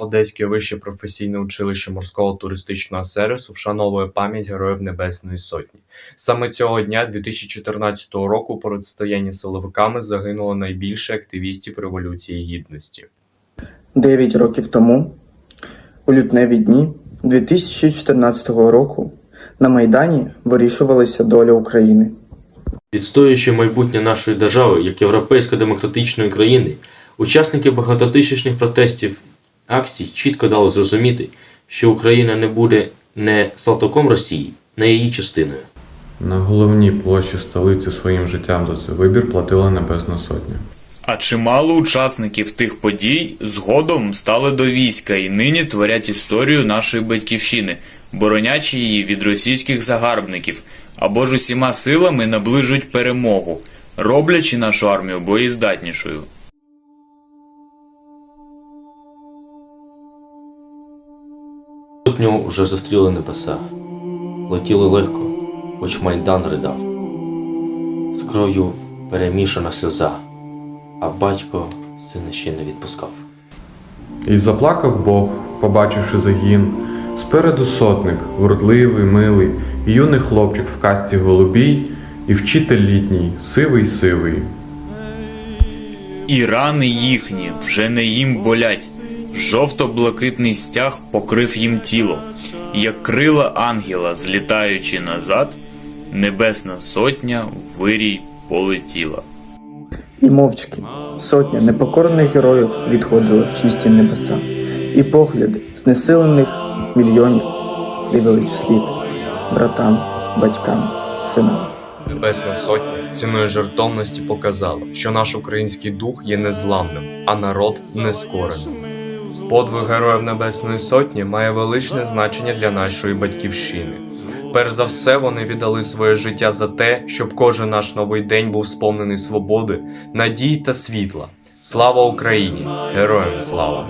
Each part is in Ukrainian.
Одеське вище професійне училище морського туристичного сервісу вшановує пам'ять Героїв Небесної Сотні. Саме цього дня 2014 року у протистоянні силовиками загинуло найбільше активістів Революції Гідності. Дев'ять років тому, у лютневі дні 2014 року, на Майдані вирішувалася доля України. Відстоюючи майбутнє нашої держави як європейсько-демократичної країни, учасники багатотисячних протестів акцій чітко дали зрозуміти, що Україна не буде не Салтаком Росії, не її частиною. На головній площі столиці своїм життям за цей вибір платила Небесна Сотня. А чимало учасників тих подій згодом стали до війська і нині творять історію нашої батьківщини, боронячи її від російських загарбників, або ж усіма силами наближують перемогу, роблячи нашу армію боєздатнішою. Сотню вже зустріли небеса, летіли легко, хоч майдан ридав. З кров'ю перемішана сльоза, а батько сина ще не відпускав. І заплакав Бог, побачивши загін. Спереду сотник, вродливий, милий, і юний хлопчик в касті голубій, і вчитель літній, сивий сивий. І рани їхні вже не їм болять. Жовто-блакитний стяг покрив їм тіло, як крила ангела, злітаючи назад, небесна сотня вирій полетіла. І мовчки сотня непокорних героїв відходила в чисті небеса, і погляди знесилених мільйонів дивились вслід братам, батькам, синам. Небесна Сотня ціною жертовності показала, що наш український дух є незламним, а народ нескореним. Подвиг Героїв Небесної Сотні має величне значення для нашої батьківщини. Перш за все, вони віддали своє життя за те, щоб кожен наш новий день був сповнений свободи, надії та світла. Слава Україні! Героям слава!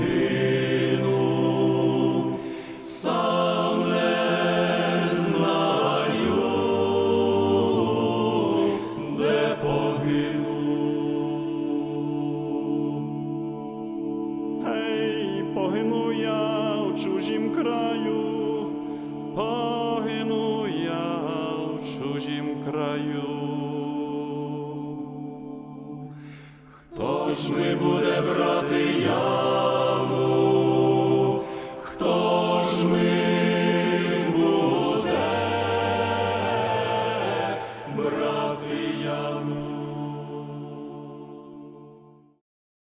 Ж ми буде брати я?